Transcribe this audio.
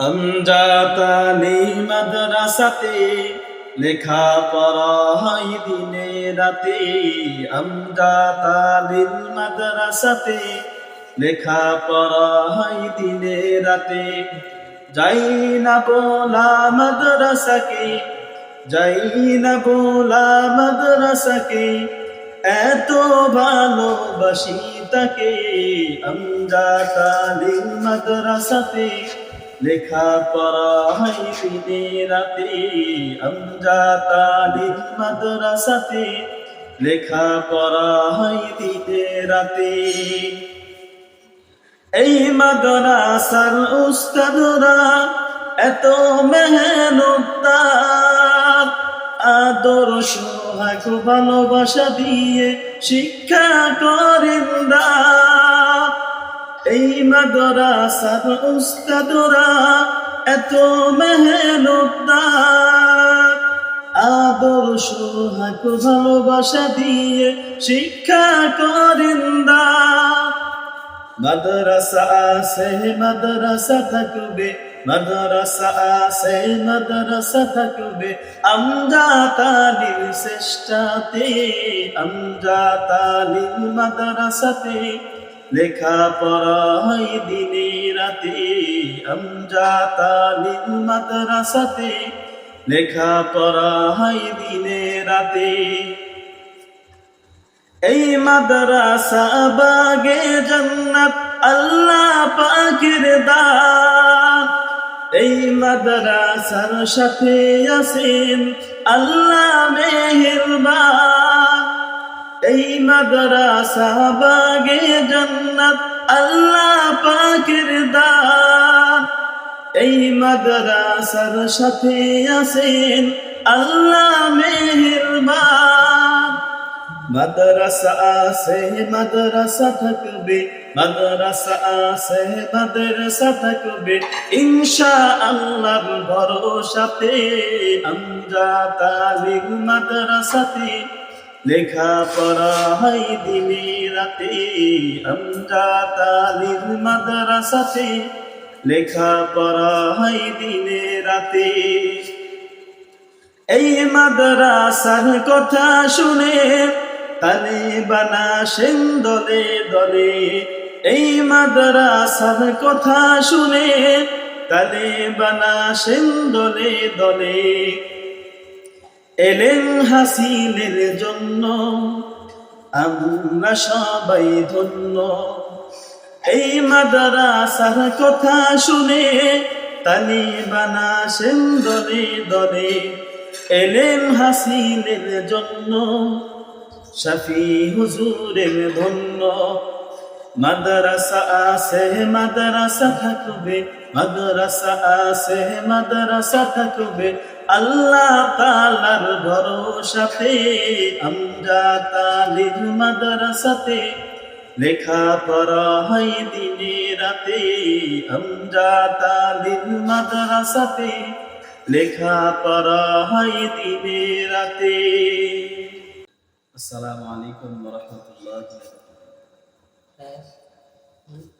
আমজাতালি মাদ্রাসাতে লেখা পড়া হয় দিনে রাতে। আমজাতালিল মাদ্রাসাতে লেখা পড়া হয় দিনে রাতে। যাই না বোলা মাদ্রাসাকে, যাই না বোলা মাদ্রাসাকে, এত ভালোবাসি তাকে। আমজাতালিল মাদ্রাসাতে লেখা পড়া হয় দিনে রাতে আমজাতালিল মাদ্রাসাতে। লেখা পড়া হয় দিনে রাতে। এই মাদ্রাসার উস্তাদরা এত মেহনতার আদর্শ হাক ভালোবাসা দিয়ে শিক্ষা করেন দান। এই মাদ্রাসার উস্তাদরা এত মেহনতার আদর্শ হাক ভালোবাসা দিয়ে শিক্ষা করেন। মাদ্রাসা আছে, মাদ্রাসা থাকবে, মাদ্রাসা আছে, মাদ্রাসা থাকবে। আমজা তালিম চেষ্টাতে আমজা তালিম মাদ্রাসাতে। লেখা পড়া হয় দিনে রাতে আমজা তালিম মাদ্রাসাতে লেখা পড়া হয় দিনে রাতে। এই মাদ্রাসা বাগে জন্নত, আল্লাহ পাকের দান। এই মাদ্রাসার সাথে আছেন আল্লাহ মেহেরবান। মাদ্রাসা বাগে জন্নত, আল্লাহ পাকের দান। এই মাদ্রাসার সাথে আছেন আল্লাহ মেহেরবান। মাদ্রাসা আছে, মাদ্রাসা থাকবে, মাদ্রাসা আছে, মাদ্রাসা থাকবে। ইনশা আল্লাহর ভরসাতে আমজা তালিম মাদ্রাসাতে লেখা পড়া হয় দিনে রাতে আমজা তালিম মাদ্রাসাতে লেখা পড়া হয় দিনে রাতে। এই মাদ্রাসার কথা শুনে তালে বানা সেন দলে দলে। এই মাদ্রাসার কথা শুনে তালে বানা সেন দলে দলে। এলেন হাসিলের জন্য আমরা সবাই ধন্য এই মাদ্রাসার কথা শুনে তালি বানা সেন দলে দলে। এলেন হাসিলের জন্য, শাফি হুজুরের ধন্য। মাদ্রাসা আছে, মাদ্রাসা থাকবে, মাদ্রাসা আছে, মাদ্রাসা থাকবে। আল্লাহ তালার ভরসাতে আমরা তালির মাদ্রাসাতে লেখা পড়া হয় দিনে রাতে। আমরা তালির মাদ্রাসাতে লেখা পড়া হয় দিনে রাতে। আসসালামু আলাইকুম রহমতুল্লাহ plus 1